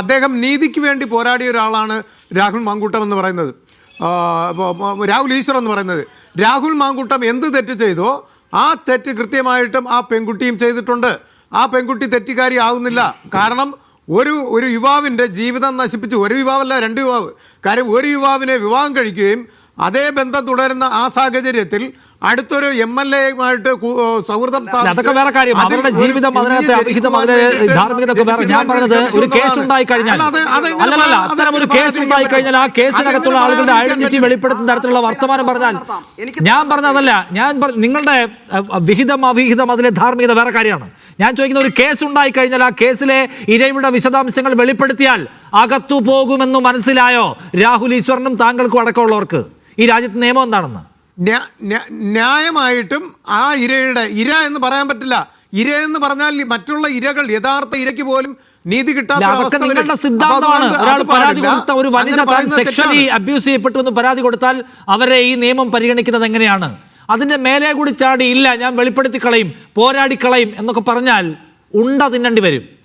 അദ്ദേഹം നീതിക്ക് വേണ്ടി പോരാടിയ ഒരാളാണ് രാഹുൽ മാങ്കൂട്ടം എന്ന് പറയുന്നത്. രാഹുൽ ഈശ്വർ എന്ന് പറയുന്നത്. രാഹുൽ മാങ്കൂട്ടം എന്ത് തെറ്റ് ചെയ്തോ ആ തെറ്റ് കൃത്യമായിട്ടും ആ പെൺകുട്ടിയും ചെയ്തിട്ടുണ്ട്. ആ പെൺകുട്ടി തെറ്റുകാരി ആവുന്നില്ല. കാരണം ഒരു ഒരു യുവാവിന്റെ ജീവിതം നശിപ്പിച്ച് ഒരു യുവാവല്ല രണ്ട് യുവാവ്. കാര്യം ഒരു യുവാവിനെ വിവാഹം കഴിക്കുകയും അതേ ബന്ധം തുടരുന്ന ആ സാഹചര്യത്തിൽ അടുത്തൊരു എം എൽ എമായിട്ട് സൗഹൃദം അതൊക്കെ വേറെ കാര്യം. അവരുടെ ജീവിതം അതിനകത്ത് ജനിക്കുവാൻ വേറെ. ഞാൻ പറഞ്ഞത് ഒരു കേസ് ഉണ്ടായി കഴിഞ്ഞാൽ. അല്ലല്ല അത്തരം ഒരു കേസ് ഉണ്ടായി കഴിഞ്ഞാൽ ആ കേസിനകത്തുള്ള ആളുകളുടെ ഐഡന്റിറ്റി വെളിപ്പെടുത്തുന്ന തരത്തിലുള്ള വർത്തമാനം പറഞ്ഞാൽ ഞാൻ പറഞ്ഞതല്ല ഞാൻ നിങ്ങളുടെ വിഹിതം അവിഹിതം അതിലെ ധാർമ്മികത വേറെ കാര്യമാണ്. ഞാൻ ചോദിക്കുന്ന ഒരു കേസ് ഉണ്ടായി കഴിഞ്ഞാൽ ആ കേസിലെ ഇരയുടെ വിശദാംശങ്ങൾ വെളിപ്പെടുത്തിയാൽ അകത്തു പോകുമെന്ന് മനസ്സിലായോ? രാഹുൽ ഈശ്വറിനും താങ്കൾക്കും അടക്കമുള്ളവർക്ക്. ഈ രാജ്യത്ത് നിയമം എന്താണെന്ന്? ന്യാ- ന്യാ- ന്യായമായിട്ടും ആ ഇരയുടെ ഇര എന്ന് പറയാൻ പറ്റില്ല. ഇര എന്ന് പറഞ്ഞാൽ മറ്റുള്ള ഇരകൾ യഥാർത്ഥ ഇരയ്ക്ക് പോലും നീതി കിട്ടാത്ത ഒരു വനിത സെക്ഷലി അബ്യൂസ് ചെയ്യപ്പെട്ടു എന്ന് പരാതി കൊടുത്താൽ അവരെ ഈ നിയമം പരിഗണിക്കുന്നത് എങ്ങനെയാണ്? അതിന്റെ മേലെ കൂടി ചാടി ഇല്ല ഞാൻ വെളിപ്പെടുത്തി കളയും പോരാടി കളയും എന്നൊക്കെ പറഞ്ഞാൽ ഉണ്ട തിന്നേണ്ടി വരും.